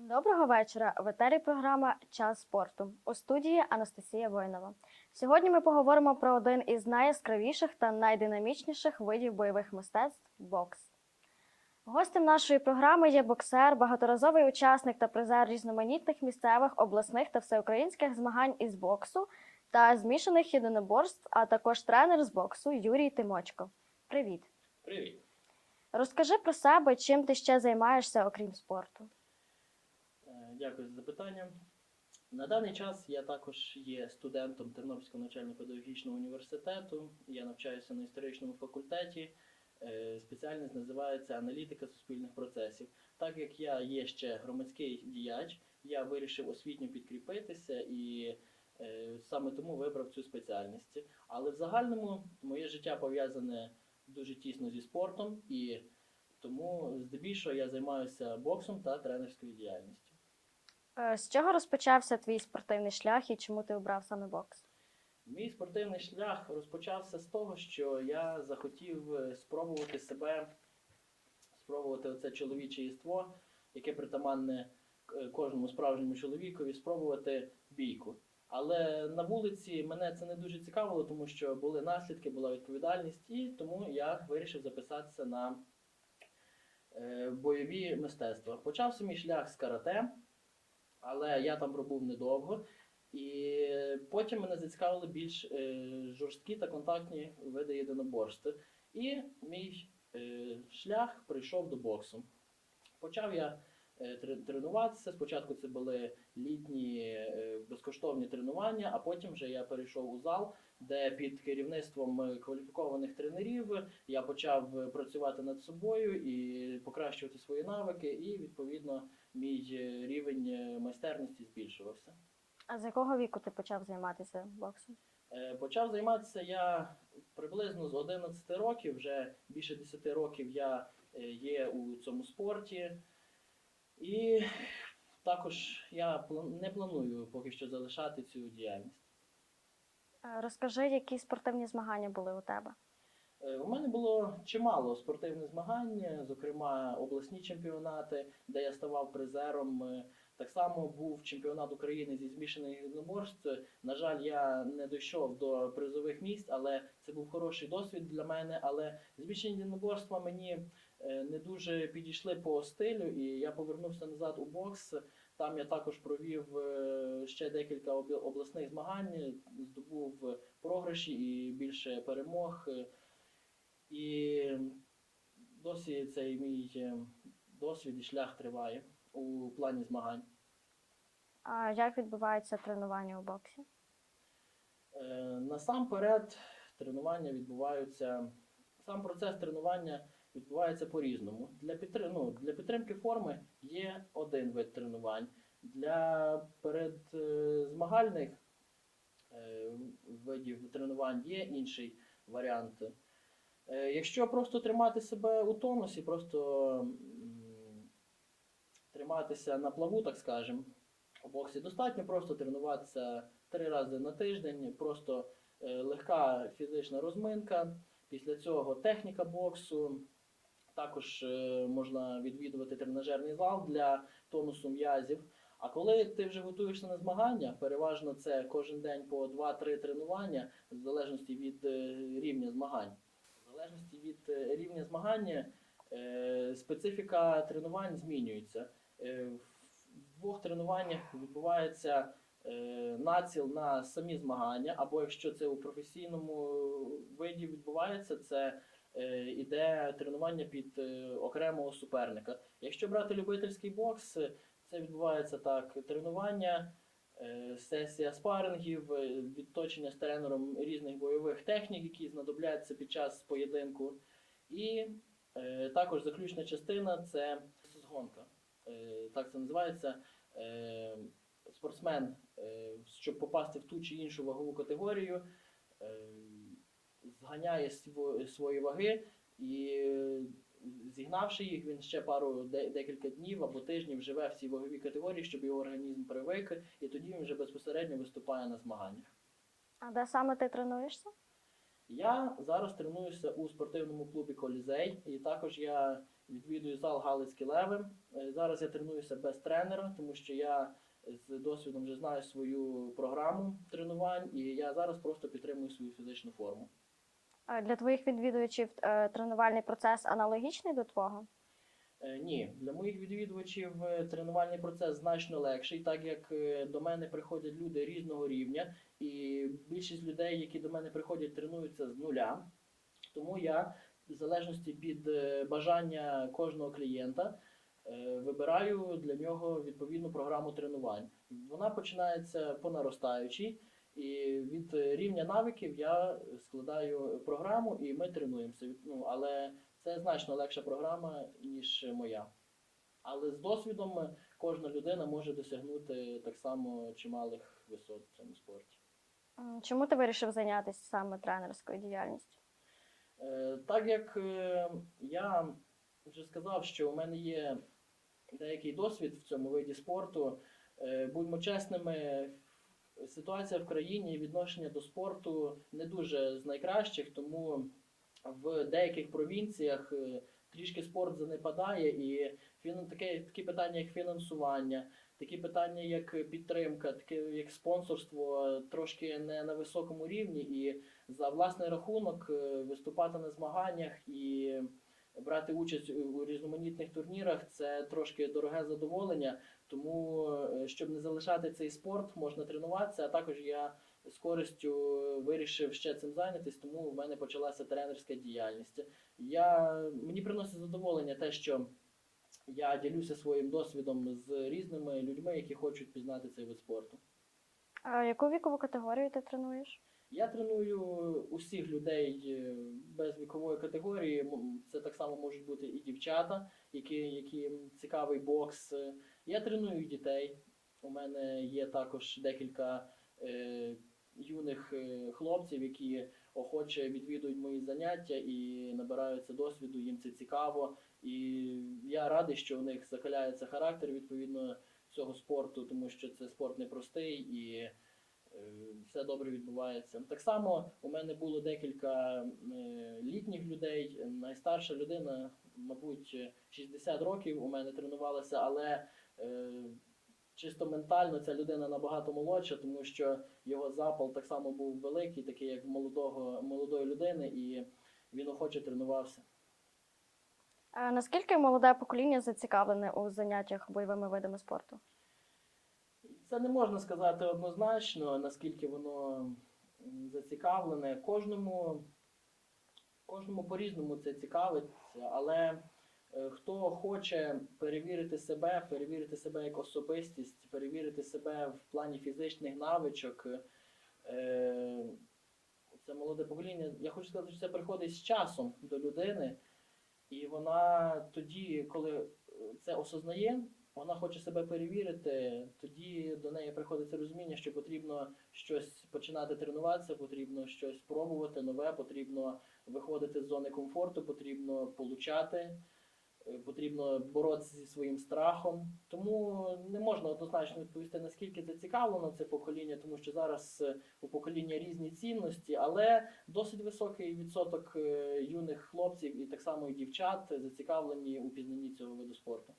Доброго вечора. В етері програма Час спорту у студії Анастасія Воїнова. Сьогодні ми поговоримо про один із найяскравіших та найдинамічніших видів бойових мистецтв бокс. Гостем нашої програми є боксер, багаторазовий учасник та призер різноманітних місцевих, обласних та всеукраїнських змагань із боксу та змішаних єдиноборств, а також тренер з боксу Юрій Тимочко. Привіт! Привіт. Розкажи про себе, чим ти ще займаєшся, окрім спорту. Дякую за запитання. На даний час я також є студентом Тернопільського навчально-педагогічного університету. Я навчаюся на історичному факультеті. Е, Спеціальність називається аналітика суспільних процесів. Так як я є ще громадський діяч, я вирішив освітньо підкріпитися і е, саме тому вибрав цю спеціальність. Але в загальному моє життя пов'язане дуже тісно зі спортом, і тому здебільшого я займаюся боксом та тренерською діяльністю. Е, З чого розпочався твій спортивний шлях і чому ти обрав саме бокс? Мій спортивний шлях розпочався з того, що я захотів е, спробувати себе, спробувати оце чоловіче єство, яке притаманне е, кожному справжньому чоловікові, спробувати бійку. Але на вулиці мене це не дуже цікавило, тому що були наслідки, була відповідальність, і тому я вирішив записатися на бойові мистецтва. Почався мій шлях з карате, але я там пробув недовго. І потім мене зацікавили більш е, жорсткі та контактні види єдиноборств. І мій е, шлях прийшов до боксу. Почав я тренуватися. Спочатку це були літні е, безкоштовні тренування, а потім вже я перейшов у зал, де під керівництвом е, кваліфікованих тренерів я почав е, працювати над собою і покращувати свої навики, і відповідно мій е, рівень е, майстерності збільшувався. А з якого віку ти почав займатися боксом? Е, Почав займатися я приблизно з 11 років, вже більше 10 років я е, є у цьому спорті. І також я не планую поки що залишати цю діяльність. Е, Розкажи, які спортивні змагання були у тебе? Е, У мене було чимало спортивних змагань, зокрема обласні чемпіонати, де я ставав призером. Е, Так само був чемпіонат України зі змішаних єдиноборств. На жаль, я не дійшов до призових місць, але це був хороший досвід для мене. Але змішані єдиноборства мені не дуже підійшли по стилю, і я повернувся назад у бокс. Там я також провів е, ще декілька обласних змагань, здобув програші і більше перемог. Е, і досі цей мій е, досвід і шлях триває у плані змагань. А як відбувається тренування у боксі? Е, Насамперед, тренування відбуваються. Сам процес тренування відбувається по-різному. Для, підтри... ну, для підтримки форми є один вид тренувань. Для передзмагальних е, видів тренувань є інший варіант. Е, Якщо просто тримати себе у тонусі, просто триматися на плаву, так скажемо, у боксі достатньо просто тренуватися три рази на тиждень, просто е, легка фізична розминка. Після цього техніка боксу. Також е, можна відвідувати тренажерний зал для тонусу м'язів. А коли ти вже готуєшся на змагання, переважно це кожен день по 2-3 тренування, в залежності від е, рівня змагань. В залежності від е, рівня змагання специфіка тренувань змінюється. В двох тренуваннях відбувається націл на самі змагання, або якщо це у професійному виді відбувається, це іде тренування під е, окремого суперника. Якщо брати любительський бокс, е, це відбувається так: тренування, е, сесія спарингів, е, відточення з тренером різних бойових технік, які знадобляться під час поєдинку. І е, також заключна частина це згонка. Е, так це називається. Е, спортсмен, е, щоб попасти в ту чи іншу вагову категорію, зганяє свої ваги і зігнавши їх, він ще пару декілька днів або тижнів живе в цій ваговій категорії, щоб його організм привик, і тоді він вже безпосередньо виступає на змаганнях. А де саме ти тренуєшся? Я зараз тренуюся у спортивному клубі Колізей, і також я відвідую зал Галицькі Леви. Е, Зараз я тренуюся без тренера, тому що я з досвідом вже знаю свою програму тренувань, і я зараз просто підтримую свою фізичну форму. Для твоїх відвідувачів е, тренувальний процес аналогічний до твого? Е, Ні, для моїх відвідувачів е, тренувальний процес значно легший, так як до мене приходять люди різного рівня, і більшість людей, які до мене приходять, тренуються з нуля. Тому я, в залежності від бажання кожного клієнта, вибираю для нього відповідну програму тренувань. Вона починається по наростаючій, і від рівня навиків я складаю програму, і ми тренуємося. Ну, але це значно легша програма, ніж моя. Але з досвідом кожна людина може досягнути так само чималих висот в цьому спорті. Чому ти вирішив зайнятися саме тренерською діяльністю? Е, Так як е, я вже сказав, що у мене є деякий досвід в цьому виді спорту, е, будьмо чесними, ситуація в країні відношення до спорту не дуже з найкращих, тому в деяких провінціях е, трішки спорт занепадає, і таке, такі питання, як фінансування, такі питання, як підтримка, таке як спонсорство, трошки не на високому рівні. І за власний рахунок е, виступати на змаганнях і брати участь у різноманітних турнірах це трошки дороге задоволення. Тому, е, щоб не залишати цей спорт, можна тренуватися. А також я з користю вирішив ще цим зайнятися, тому в мене почалася тренерська діяльність. Я, мені приносить задоволення те, що я ділюся своїм досвідом з різними людьми, які хочуть пізнати цей вид спорту. А яку вікову категорію ти тренуєш? Я треную усіх людей е, без вікової категорії. Це так само можуть бути і дівчата, які, які цікавий бокс. Я треную дітей. У мене є також декілька е, юних е, хлопців, які охоче відвідують мої заняття і набираються досвіду. Їм це цікаво. І я радий, що у них закаляється характер відповідно цього спорту, тому що це спорт непростий і все добре відбувається. Так само у мене було декілька е, літніх людей. Найстарша людина, мабуть, 60 років у мене тренувалася, але е, чисто ментально ця людина набагато молодша, тому що його запал так само був великий, такий як молодого, молодої людини, і він охоче тренувався. А наскільки молоде покоління зацікавлене у заняттях бойовими видами спорту? Це не можна сказати однозначно, наскільки воно зацікавлене. Кожному, кожному по-різному це цікавиться, але е, хто хоче перевірити себе, перевірити себе як особистість, перевірити себе в плані фізичних навичок, е, це молоде покоління. Я хочу сказати, що це приходить з часом до людини, і вона тоді, коли е, це осознає, вона хоче себе перевірити, тоді до неї приходить розуміння, що потрібно щось починати тренуватися, потрібно щось пробувати нове, потрібно виходити з зони комфорту, потрібно получати, е, потрібно боротися зі своїм страхом. Тому не можна однозначно відповісти, наскільки це цікавлено, це покоління, тому що зараз е, у покоління різні цінності, але досить високий відсоток е, юних хлопців і так само і дівчат зацікавлені у пізнанні цього виду спорту.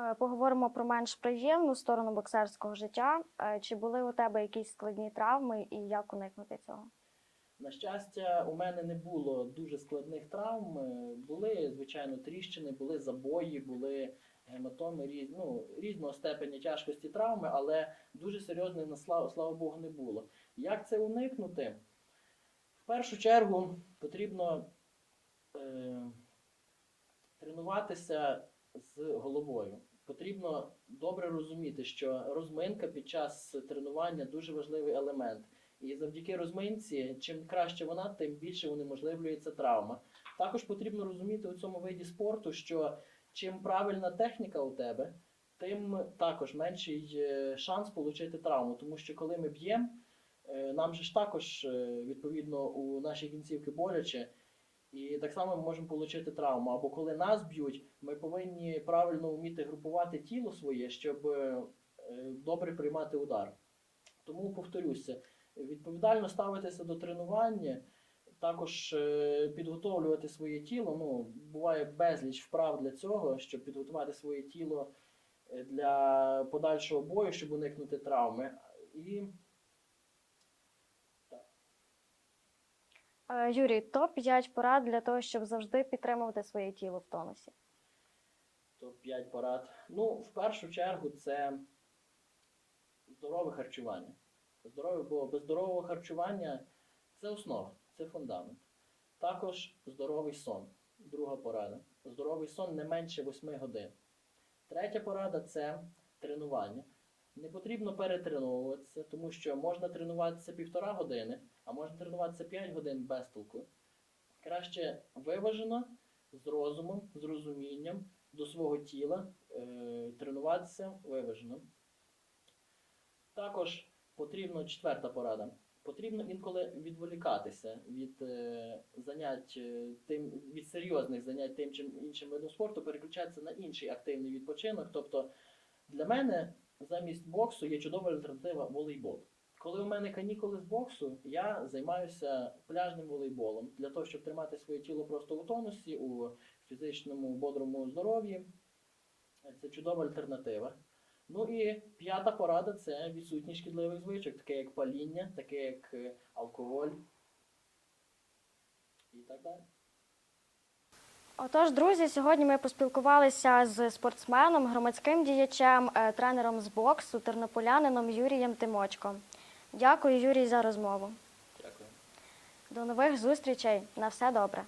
Е, Поговоримо про менш приємну сторону боксерського життя. Е, Чи були у тебе якісь складні травми і як уникнути цього? На щастя, у мене не було дуже складних травм. Е, Були, звичайно, тріщини, були забої, були гематоми різ, ну, різного степеня тяжкості травми, але дуже серйозних, слава, Богу, не було. Як це уникнути? В першу чергу потрібно е, тренуватися з головою. Потрібно добре розуміти, що розминка під час тренування дуже важливий елемент. І завдяки розминці, чим краще вона, тим більше унеможливлюється травма. Також потрібно розуміти у цьому виді спорту, що чим правильна техніка у тебе, тим також менший е, шанс отримати травму. Тому що коли ми б'ємо, е, нам же ж також е, відповідно у нашій кінцівки боляче. І так само ми можемо отримати травму. Або коли нас б'ють, ми повинні правильно вміти групувати тіло своє, щоб е, добре приймати удар. Тому повторюся, відповідально ставитися до тренування, Також е, підготовлювати своє тіло. Ну, буває безліч вправ для цього, щоб підготувати своє тіло е, для подальшого бою, щоб уникнути травми. І Юрій, топ-5 порад для того, щоб завжди підтримувати своє тіло в тонусі. топ-5 порад. Ну, в першу чергу, це здорове харчування. Здорове, бо без здорового харчування це основа, це фундамент. Також здоровий сон. Друга порада. Здоровий сон не менше 8 годин. Третя порада це тренування. Не потрібно перетреновуватися, тому що можна тренуватися півтора години, а можна тренуватися 5 годин без толку. Краще виважено, з розумом, з розумінням до свого тіла, е, тренуватися виважено. Також потрібно четверта порада. Потрібно інколи відволікатися від е, занять е, тим від серйозних занять тим чи іншим видом спорту, переключатися на інший активний відпочинок. Тобто для мене замість боксу є чудова альтернатива волейбол. Коли у мене канікули з боксу, я займаюся пляжним волейболом для того, щоб тримати своє тіло просто у тонусі, у фізичному бодрому здоров'ї. Це чудова альтернатива. Ну і п'ята порада це відсутність шкідливих звичок, таке як паління, таке як е, алкоголь і так далі. Отож, друзі, сьогодні ми поспілкувалися з спортсменом, громадським діячем, е, тренером з боксу, тернополянином Юрієм Тимочко. Дякую, Юрій, за розмову. Дякую. До нових зустрічей. На все добре.